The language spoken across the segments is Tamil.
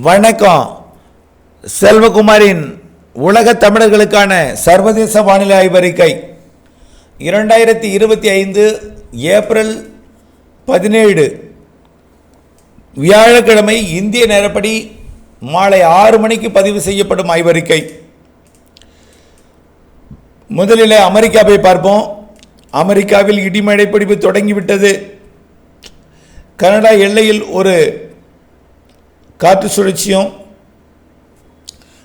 வணக்கம். செல்வகுமாரின் உலக தமிழர்களுக்கான சர்வதேச வானிலை ஆய்வறிக்கை. இரண்டாயிரத்தி இருபத்தி ஐந்து ஏப்ரல் பதினேழு. வியாழக்கிழமை இந்திய நேரப்படி மாலை ஆறு மணிக்கு பதிவு செய்யப்படும் ஆய்வறிக்கை. முதலில் அமெரிக்காவை பார்ப்போம். அமெரிக்காவில் இடிமழை பிடிப்பு தொடங்கிவிட்டது. கனடா எல்லையில் ஒரு காற்று சுழற்சியும்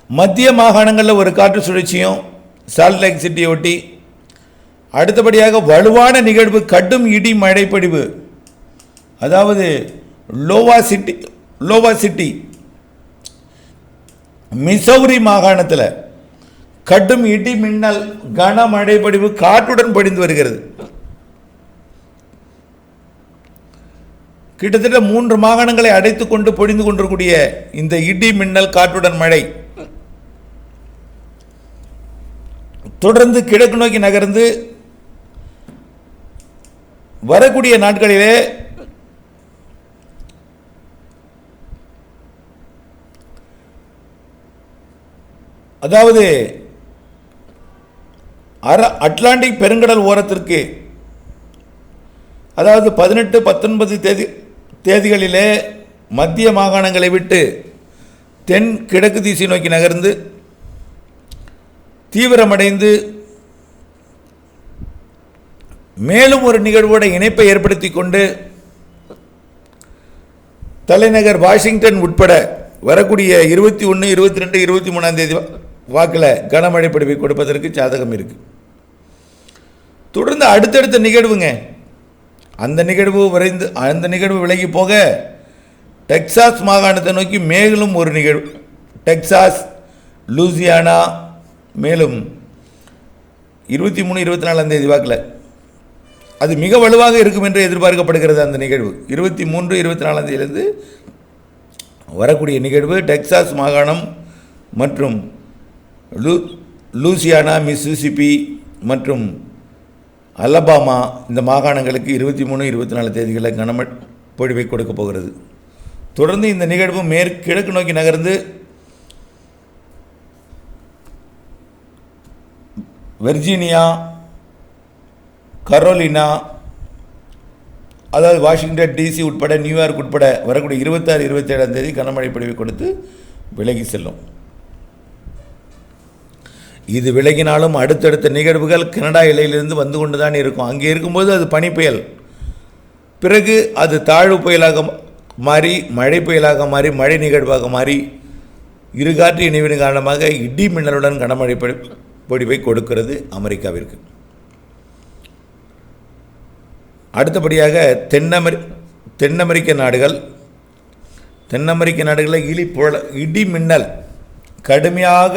மத்திய மாகாணங்களில் ஒரு காற்று சுழற்சியும் சால்ட் லேக் சிட்டியை ஒட்டி அடுத்தபடியாக வலுவான நிகழ்வு கடும் இடி மழைப்பொழிவு. அதாவது லோவா சிட்டி லோவா சிட்டி மிசௌரி மாகாணத்தில் கடும் இடி மின்னல் கனமழை பொழிவு காற்றுடன் படிந்து வருகிறது. கிட்டத்தட்ட மூன்று மாகாணங்களை அடைத்து கொண்டு பொழிந்து கொண்டிருக்கூடிய இந்த இடி மின்னல் காற்றுடன் மழை தொடர்ந்து கிழக்கு நோக்கி நகர்ந்து வரக்கூடிய நாட்களிலே அதாவது அர அட்லாண்டிக் பெருங்கடல் ஓரத்திற்கு அதாவது பதினெட்டு பத்தொன்பது தேதி தேதிகளிலே மத்திய மாகாணங்களை விட்டு தென் கிழக்கு திசை நோக்கி நகர்ந்து தீவிரமடைந்து மேலும் ஒரு நிகழ்வோட இணைப்பை ஏற்படுத்தி கொண்டு தலைநகர் வாஷிங்டன் உட்பட வரக்கூடிய இருபத்தி ஒன்று இருபத்தி ரெண்டு இருபத்தி மூணாம் தேதி வாக்கில் கனமழை பிடிப்பை கொடுப்பதற்கு சாதகம் இருக்குது தொடர்ந்து அடுத்தடுத்த நிகழ்வுங்க. அந்த நிகழ்வு விரைந்து அந்த நிகழ்வு விலகி போக டெக்சாஸ் மாகாணத்தை நோக்கி மேலும் ஒரு நிகழ்வு டெக்சாஸ் லூசியானா மேலும் இருபத்தி மூணு இருபத்தி நாலாம் தேதி வாக்கில். அது மிக வலுவாக இருக்கும் என்று எதிர்பார்க்கப்படுகிறது அந்த நிகழ்வு. இருபத்தி மூன்று இருபத்தி நாலாம் தேதியிலிருந்து வரக்கூடிய நிகழ்வு டெக்சாஸ் மாகாணம் மற்றும் லூ லூசியானா மிஸ்ஸிசிப்பி மற்றும் அலபாமா இந்த மாகாணங்களுக்கு இருபத்தி மூணு இருபத்தி நாலு தேதிகளில் கனமழை பொழிவை கொடுக்க போகிறது. தொடர்ந்து இந்த நிகழ்வு மேற்கிழக்கு நோக்கி நகர்ந்து வெர்ஜீனியா கரோலினா அதாவது வாஷிங்டன் டிசி உட்பட நியூயார்க் உட்பட வரக்கூடிய இருபத்தாறு இருபத்தேழாம் தேதி கனமழை பொழிவை கொடுத்து விலகி செல்லும். இது விலகினாலும் அடுத்தடுத்த நிகழ்வுகள் கனடா எல்லையிலிருந்து வந்து கொண்டு தான் இருக்கும். அங்கே இருக்கும்போது அது பனி புயல். பிறகு அது தாழ்வு புயலாக மாறி மழை புயலாக மாறி மழை நிகழ்வாக மாறி இருகாற்று இணைவின் காரணமாக இடி மின்னலுடன் கனமழை பொடிவை கொடுக்கிறது அமெரிக்காவிற்கு. அடுத்தபடியாக தென்னமெரி தென் அமெரிக்க நாடுகள். தென் அமெரிக்க நாடுகளில் இலி புழ இடி மின்னல் கடுமையாக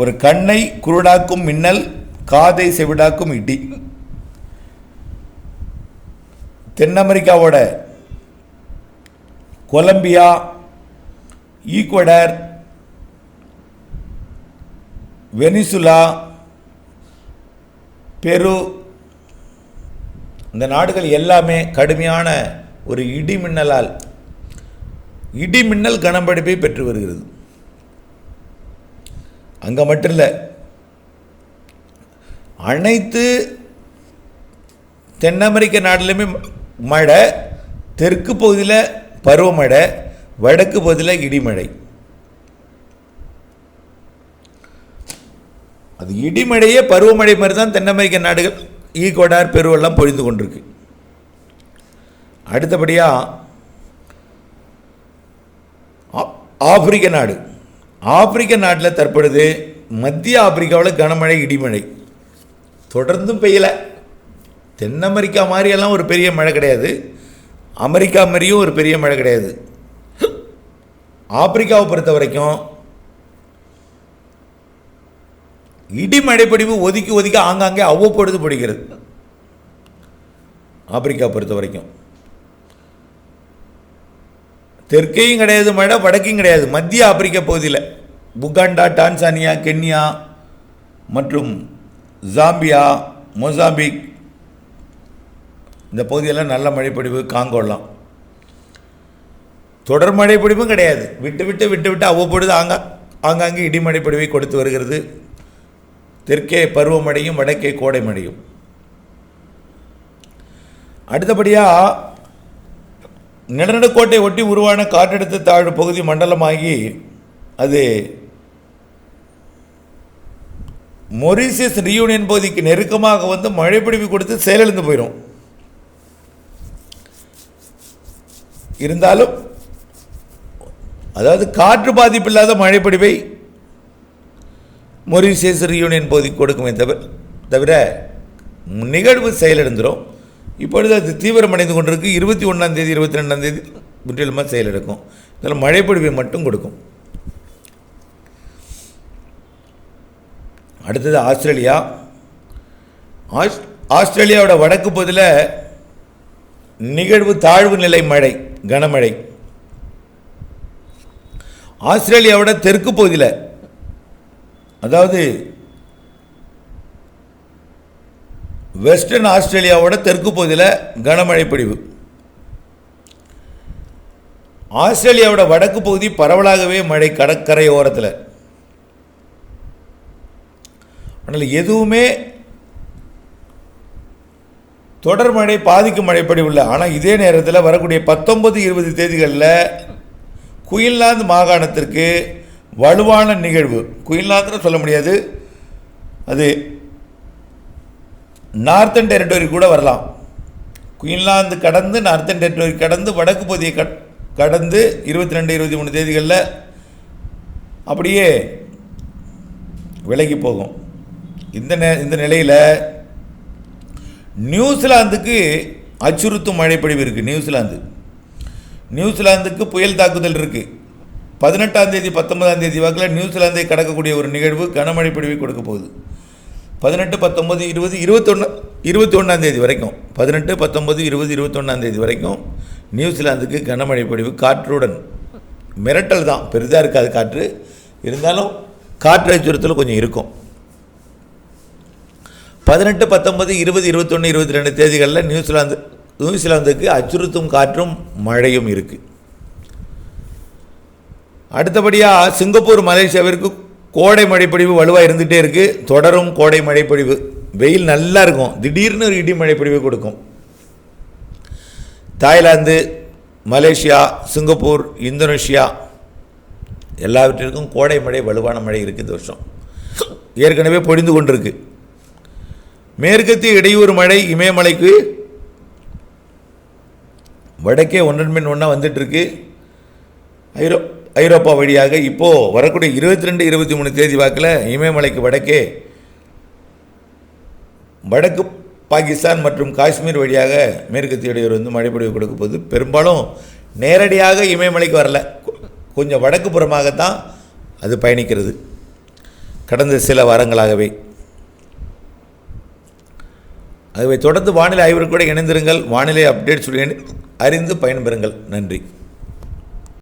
ஒரு கண்ணை குருடாக்கும் மின்னல் காதை செவிடாக்கும் இடி. தென் அமெரிக்காவோட கொலம்பியா ஈக்குவடர் வெனிசுலா பெரு இந்த நாடுகள் எல்லாமே கடுமையான ஒரு இடி மின்னலால் இடி மின்னல் கனம்படிப்பை பெற்று வருகிறது. அங்கே மட்டும் இல்லை. அனைத்து தென் அமெரிக்க நாட்டிலுமே மழை தெற்கு பகுதியில் பருவமழை வடக்கு பகுதியில் இடிமழை. அது இடிமழையே பருவமழை மாதிரி தான் தென் அமெரிக்க நாடுகள் ஈக்குவடார் பெருவெல்லாம் பொழிந்து கொண்டிருக்கு. அடுத்தபடியாக ஆ- ஆப்பிரிக்க நாடு. ஆப்பிரிக்க நாட்டில் தற்பொழுது மத்திய ஆப்பிரிக்காவில் கனமழை இடிமழை. தொடர்ந்தும் பெய்யலை. தென் அமெரிக்கா மாதிரியெல்லாம் ஒரு பெரிய மழை கிடையாது. அமெரிக்கா மாதிரியும் ஒரு பெரிய மழை கிடையாது. ஆப்பிரிக்காவை பொறுத்த வரைக்கும் இடிமழை பொழிவு ஒதுக்கி ஒதுக்கி ஆங்காங்கே அவ்வப்பொழுது பிடிக்கிறது ஆப்பிரிக்கா பொறுத்த வரைக்கும் தெற்கையும் கிடையாது மழை வடக்கையும் கிடையாது. மத்திய ஆப்பிரிக்க பகுதியில். புகாண்டா டான்சானியா கென்யா மற்றும் ஜாம்பியா மொசாம்பிக். இந்த பகுதியெல்லாம் நல்ல மழைப்பொழிவு காங்கோலாம். தொடர் மழைப்பொழிவும் கிடையாது. விட்டு விட்டு விட்டு விட்டு அவ்வப்பொழுது ஆங்கா ஆங்காங்கே இடிமழை கொடுத்து வருகிறது. தெற்கே பருவமழையும் வடக்கே கோடை மழையும். அடுத்தபடியாக நிலநடுக்கோட்டை ஒட்டி உருவான காற்றழுத்த தாழ்வு பகுதி மண்டலமாகி அது மொரிசியஸ் ரியூனியன் பகுதிக்கு நெருக்கமாக வந்து மழைப்பிடிவு கொடுத்து செயலிழந்து போயிடும் இருந்தாலும் அதாவது காற்று பாதிப்பு இல்லாத மழைப்பிடிவை மொரிசியஸ் ரியூனியன் பகுதிக்கு கொடுக்குமே தவிர தவிர நிகழ்வு செயலிழந்துடும் இப்பொழுது அது தீவிரமடைந்து கொண்டிருக்கு. இருபத்தி ஒன்றாம் தேதி இருபத்தி ரெண்டாம் தேதி முற்றிலுமாக செயலிழக்கும் இதில் மழைப்பொழிவை மட்டும் கொடுக்கும். அடுத்தது ஆஸ்திரேலியா. ஆஸ் ஆஸ்திரேலியாவோட வடக்கு பகுதியில் நிகழ்வு தாழ்வு நிலை மழை கனமழை. ஆஸ்திரேலியாவோட தெற்கு பகுதியில் அதாவது வெஸ்டர்ன் ஆஸ்திரேலியாவோட தெற்கு பகுதியில் கனமழை பொழிவு. ஆஸ்திரேலியாவோட வடக்கு பகுதி பரவலாகவே மழை கடற்கரை ஓரத்தில். ஆனால் எதுவுமே தொடர் மழை பாதிக்கும் மழைப்படி இல்லை. ஆனால் இதே நேரத்தில் வரக்கூடிய பத்தொன்பது இருபது தேதிகளில் குயின்லாந்து மாகாணத்திற்கு வலுவான நிகழ்வு. குயின்லாந்துன்னு சொல்ல முடியாது. அது நார்த்தன் டெரிட்டரி கூட வரலாம். குயின்லாந்து கடந்து நார்த்தன் டெரிட்டரி கடந்து வடக்கு பகுதியை கட் கடந்து இருபத்தி ரெண்டு இருபத்தி மூணு தேதிகளில் அப்படியே விலகி போகும். இந்த நே இந்த நிலையில் நியூசிலாந்துக்கு அச்சுறுத்தும் மழைப்பொழிவு இருக்குது நியூசிலாந்து. நியூசிலாந்துக்கு புயல் தாக்குதல் இருக்குது பதினெட்டாம் தேதி பத்தொன்பதாம் தேதி வாக்கில் நியூசிலாந்தை கடக்கக்கூடிய ஒரு நிகழ்வு கனமழை பொழிவை கொடுக்க போகுது. பதினெட்டு பத்தொம்பது இருபது இருபத்தொன்று இருபத்தி ஒன்றாம் தேதி வரைக்கும். பதினெட்டு பத்தொம்பது இருபது இருபத்தொன்னாம் தேதி வரைக்கும் நியூசிலாந்துக்கு கனமழை பொழிவு காற்றுடன். மிரட்டல் தான். பெரிதாக இருக்காது காற்று. இருந்தாலும் காற்று அச்சுறுத்தல் கொஞ்சம் இருக்கும். பதினெட்டு பத்தொம்பது இருபது இருபத்தொன்று இருபத்தி ரெண்டு தேதிகளில் நியூசிலாந்து நியூசிலாந்துக்கு அச்சுறுத்தும் காற்றும் மழையும் இருக்குது அடுத்தபடியாக சிங்கப்பூர் மலேசியாவிற்கு கோடை மழைப்பொழிவு வலுவாக இருந்துகிட்டே இருக்குது தொடரும் கோடை மழைப்பொழிவு. வெயில் நல்லா இருக்கும். திடீர்னு ஒரு இடி மழைப்பொழிவு கொடுக்கும். தாய்லாந்து மலேசியா சிங்கப்பூர் இந்தோனேஷியா எல்லாவற்றிற்கும் கோடை மழை வலுவான மழை இருக்குது இந்த வருஷம். ஏற்கனவே பொழிந்து கொண்டிருக்கு. மேற்கத்திய இடையூறு மழை இமயமலைக்கு வடக்கே ஒன்றன் பின் ஒன்றா வந்துட்டுருக்கு ஐரோ ஐரோப்பா வழியாக இப்போது வரக்கூடிய இருபத்தி ரெண்டு இருபத்தி மூணு தேதி வாக்கில் இமயமலைக்கு வடக்கே வடக்கு பாகிஸ்தான் மற்றும் காஷ்மீர் வழியாக மேற்கத்திய இடையூறு வந்து மழைப்பொழிவு கொடுக்க போது பெரும்பாலும் நேரடியாக இமயமலைக்கு வரல. கொஞ்சம் வடக்கு புறமாகத்தான் அது பயணிக்கிறது. கடந்த சில வாரங்களாகவே. ஆகவே தொடர்ந்து வானிலை ஆய்வு கூட இணைந்திருங்கள். வானிலை அப்டேட்ஸ் அறிந்து பயன்பெறுங்கள். நன்றி.